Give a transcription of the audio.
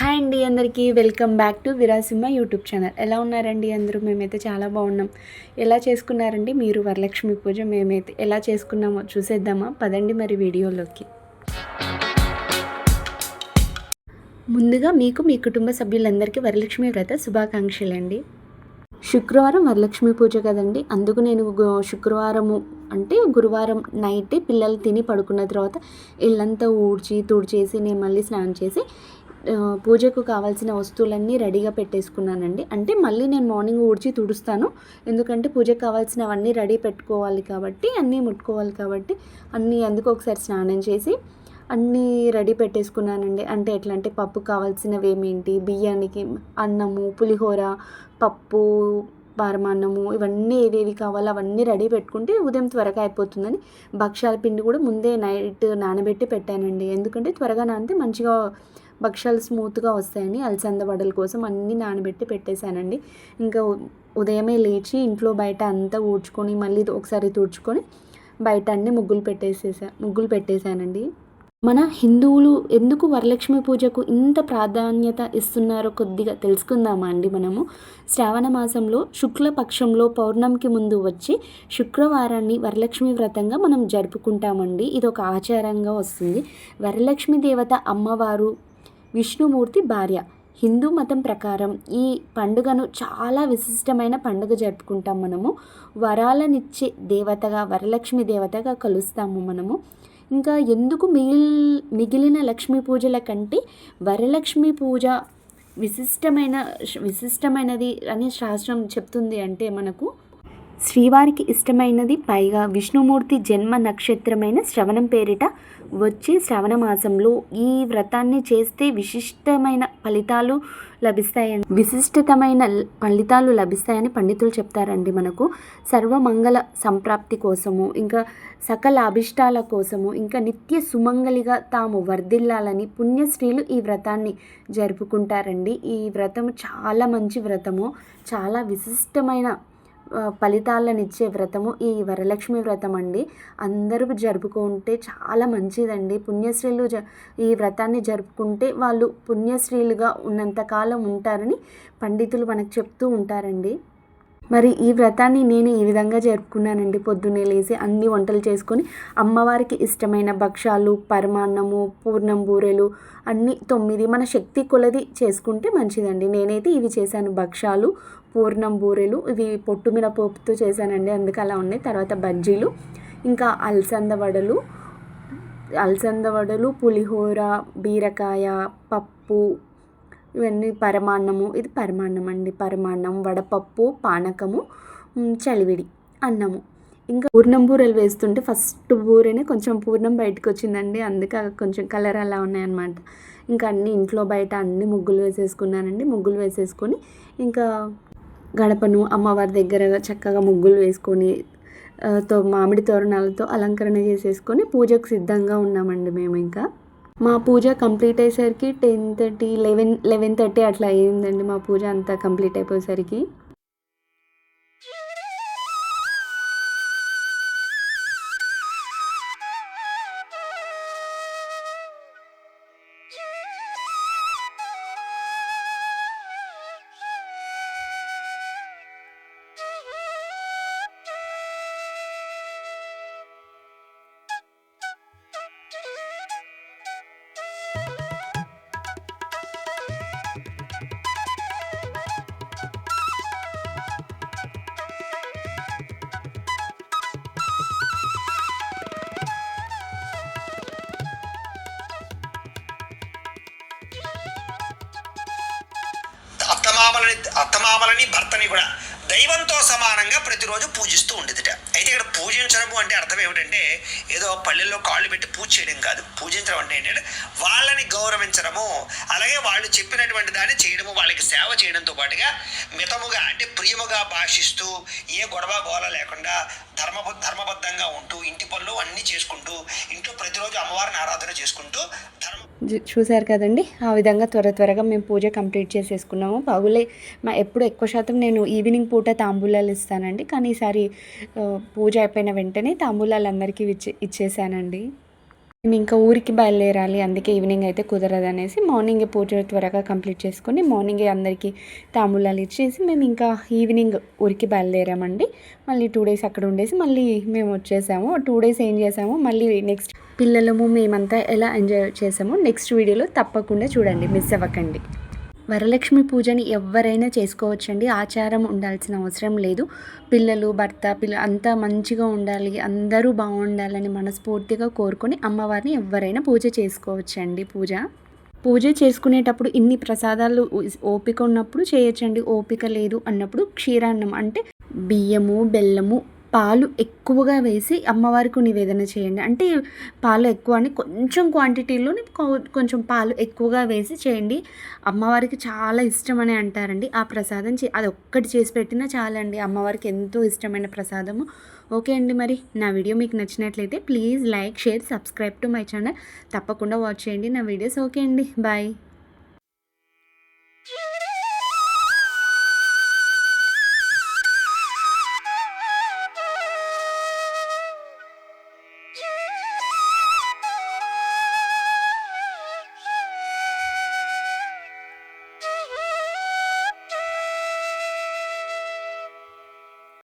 Hi అండి అందరికీ. Welcome back to Virasimha YouTube channel. ఎలా ఉన్నారండి అందరూ? మేమైతే చాలా బాగున్నాం. ఎలా చేసుకున్నారండి మీరు? వరలక్ష్మి పూజ మేమైతే ఎలా చేసుకున్నామో చూసేద్దామా? పదండి మరి వీడియోలోకి. ముందుగా మీకు మీ కుటుంబ సభ్యులందరికీ వరలక్ష్మి వ్రత శుభాకాంక్షలండి. శుక్రవారం వరలక్ష్మి పూజ కదండి. అందుకు నేను శుక్రవారము అంటే గురువారం నైట్ పిల్లలు తిని పడుకున్న తర్వాత ఇల్లంతా ఊడ్చి తుడిచేసి నేను మళ్ళీ స్నానం చేసి పూజకు కావాల్సిన వస్తువులన్నీ రెడీగా పెట్టేసుకున్నానండి. అంటే మళ్ళీ నేను మార్నింగ్ ఊడ్చి తుడుస్తాను. ఎందుకంటే పూజకు కావాల్సినవన్నీ రెడీ పెట్టుకోవాలి కాబట్టి అన్నీ ముట్టుకోవాలి కాబట్టి అన్నీ అందుకు ఒకసారి స్నానం చేసి అన్నీ రెడీ పెట్టేసుకున్నానండి. అంటే ఎట్లా అంటే పప్పు కావాల్సినవి ఏమేంటి బియ్యానికి అన్నము పులిహోర పప్పు పారమాన్నము ఇవన్నీ ఏవేవి కావాలో అవన్నీ రెడీ పెట్టుకుంటే ఉదయం త్వరగా అయిపోతుందని భక్షాల పిండి కూడా ముందే నైట్ నానబెట్టి పెట్టానండి. ఎందుకంటే త్వరగా నానితే మంచిగా భక్ష్యాలు స్మూత్గా వస్తాయని అలసంద వడల కోసం అన్నీ నానబెట్టి పెట్టేశానండి. ఇంకా ఉదయమే లేచి ఇంట్లో బయట అంతా ఊడ్చుకొని మళ్ళీ ఒకసారి తుడుచుకొని బయట అన్ని ముగ్గులు పెట్టేసేసా ముగ్గులు పెట్టేశానండి. మన హిందువులు ఎందుకు వరలక్ష్మి పూజకు ఇంత ప్రాధాన్యత ఇస్తున్నారో కొద్దిగా తెలుసుకుందామా అండి మనము. శ్రావణ మాసంలో శుక్లపక్షంలో పౌర్ణమికి ముందు వచ్చి శుక్రవారాన్ని వరలక్ష్మి వ్రతంగా మనం జరుపుకుంటామండి. ఇది ఒక ఆచారంగా వస్తుంది. వరలక్ష్మి దేవత అమ్మవారు విష్ణుమూర్తి భార్య. హిందూ మతం ప్రకారం ఈ పండుగను చాలా విశిష్టమైన పండుగ జరుపుకుంటాం మనము. వరాలనిచ్చే దేవతగా వరలక్ష్మి దేవతగా కలుస్తాము మనము. ఇంకా ఎందుకు మిగిల్ మిగిలిన లక్ష్మీ పూజల కంటే వరలక్ష్మి పూజ విశిష్టమైన విశిష్టమైనది అని శాస్త్రం చెప్తుంది అంటే మనకు శ్రీవారికి ఇష్టమైనది పైగా విష్ణుమూర్తి జన్మ నక్షత్రమైన శ్రవణం పేరిట వచ్చే శ్రవణ మాసంలో ఈ వ్రతాన్ని చేస్తే విశిష్టమైన ఫలితాలు లభిస్తాయని విశిష్టతమైన ఫలితాలు లభిస్తాయని పండితులు చెప్తారండి మనకు. సర్వమంగళ సంప్రాప్తి కోసము ఇంకా సకల అభిష్టాల కోసము ఇంకా నిత్య సుమంగళిగా తాము వర్ధిల్లాలని పుణ్యశ్రీలు ఈ వ్రతాన్ని జరుపుకుంటారండి. ఈ వ్రతం చాలా మంచి వ్రతము. చాలా విశిష్టమైన ఫలితాలనిచ్చే వ్రతము ఈ వరలక్ష్మి వ్రతం అండి. అందరూ జరుపుకుంటే చాలా మంచిదండి. పుణ్యశ్రీలు జ ఈ వ్రతాన్ని జరుపుకుంటే వాళ్ళు పుణ్యశ్రీలుగా ఉన్నంతకాలం ఉంటారని పండితులు మనకు చెప్తూ ఉంటారండి. మరి ఈ వ్రతాన్ని నేను ఈ విధంగా జరుపుకున్నానండి. పొద్దున్నే లేచి అన్ని వంటలు చేసుకొని అమ్మవారికి ఇష్టమైన భక్షాలు పరమాన్నము పూర్ణం బూరెలు అన్ని తొమ్మిది మన శక్తి కొలది చేసుకుంటే మంచిదండి. నేనైతే ఇవి చేశాను. భక్షాలు పూర్ణం బూరెలు. ఇవి పొట్టు మినపప్పుతో చేశానండి. అందుకు అలా ఉన్నాయి. తర్వాత బజ్జీలు. ఇంకా అలసంద వడలు. అలసంద వడలు పులిహోర బీరకాయ పప్పు. ఇవన్నీ పరమాన్నము. ఇది పరమాన్నం అండి పరమాన్నం వడపప్పు పానకము చలివిడి అన్నము. ఇంకా పూర్ణం బూరెలు వేస్తుంటే ఫస్ట్ బూరెనే కొంచెం పూర్ణం బయటకు వచ్చిందండి అందుకే కొంచెం కలర్ అలా ఉన్నాయన్నమాట. ఇంకా అన్ని ఇంట్లో బయట అన్ని ముగ్గులు వేసేసుకున్నానండి. ముగ్గులు వేసేసుకొని ఇంకా గడపను అమ్మవారి దగ్గర చక్కగా ముగ్గులు వేసుకొని తో మామిడి తోరణాలతో అలంకరణ చేసేసుకొని పూజకు సిద్ధంగా ఉన్నామండి మేము ఇంకా. మా పూజ కంప్లీట్ అయ్యేసరికి ten thirty eleven eleven thirty అట్లా అయ్యిందండి మా పూజ అంతా కంప్లీట్ అయిపోయేసరికి. అత్తమామలని అత్తమామలని భర్తని కూడా దైవంతో సమానంగా ప్రతిరోజు పూజిస్తూ ఉండేదిట. అయితే ఇక్కడ పూజించడము అంటే అర్థం ఏమిటంటే ఏదో పల్లెల్లో కాళ్ళు పెట్టి పూజ చేయడం కాదు. పూజించడం అంటే ఏంటంటే వాళ్ళని గౌరవించడము అలాగే వాళ్ళు చెప్పినటువంటి దాన్ని చేయడము వాళ్ళకి సేవ చేయడంతో పాటుగా మితముగా అంటే ప్రియముగా భాషిస్తూ ఏ గొడవ గోల లేకుండా ధర్మ ధర్మబద్ధంగా ఉంటూ ఇంటి పనులు అన్నీ చేసుకుంటూ ఇంట్లో ప్రతిరోజు అమ్మవారిని ఆరాధన చేసుకుంటూ ధర్మ చూశారు కదండి? ఆ విధంగా త్వర త్వరగా మేము పూజ కంప్లీట్ చేసేసుకున్నాము. పగులే మా ఎప్పుడు ఎక్కువ శాతం నేను ఈవినింగ్ పూట తాంబూలాలు ఇస్తానండి. కానీ ఈసారి పూజ అయిపోయిన వెంటనే తాంబూలాలు అందరికీ ఇచ్చే ఇచ్చేసానండి. మేము ఇంకా ఊరికి బయలుదేరాలి అందుకే ఈవినింగ్ అయితే కుదరదు అనేసి మార్నింగ్ పూజ త్వరగా కంప్లీట్ చేసుకొని మార్నింగే అందరికీ తాంబూలాలు ఇచ్చేసి మేము ఇంకా ఈవినింగ్ ఊరికి బయలుదేరామండి. మళ్ళీ టూ డేస్ అక్కడ ఉండేసి మళ్ళీ మేము వచ్చేసాము. టూ డేస్ ఏం చేసాము? మళ్ళీ నెక్స్ట్ పిల్లలము మేమంతా ఎలా ఎంజాయ్ చేసామో నెక్స్ట్ వీడియోలో తప్పకుండా చూడండి మిస్ అవ్వకండి. వరలక్ష్మి పూజని ఎవరైనా చేసుకోవచ్చండి ఆచారం ఉండాల్సిన అవసరం లేదు. పిల్లలు భర్త పిల్ల అంతా మంచిగా ఉండాలి అందరూ బాగుండాలని మనస్ఫూర్తిగా కోరుకొని అమ్మవారిని ఎవరైనా పూజ చేసుకోవచ్చండి పూజ. పూజ చేసుకునేటప్పుడు ఇన్ని ప్రసాదాలు ఓపిక ఉన్నప్పుడు చేయొచ్చండి ఓపిక లేదు అన్నప్పుడు క్షీరాన్నం అంటే బియ్యము బెల్లము పాలు ఎక్కువగా వేసి అమ్మవారికి నివేదన చేయండి. అంటే పాలు ఎక్కువ అని కొంచెం క్వాంటిటీలోని కొ- కొంచెం పాలు ఎక్కువగా వేసి చేయండి. అమ్మవారికి చాలా ఇష్టం అని అంటారండి. ఆ ప్రసాదం చే అది ఒక్కటి చేసి పెట్టినా చాలండి. అమ్మవారికి ఎంతో ఇష్టమైన ప్రసాదము. ఓకే అండి మరి. నా వీడియో మీకు నచ్చినట్లయితే please like share subscribe to my channel. తప్పకుండా వాచ్ చేయండి నా వీడియోస్. ఓకే అండి. బాయ్.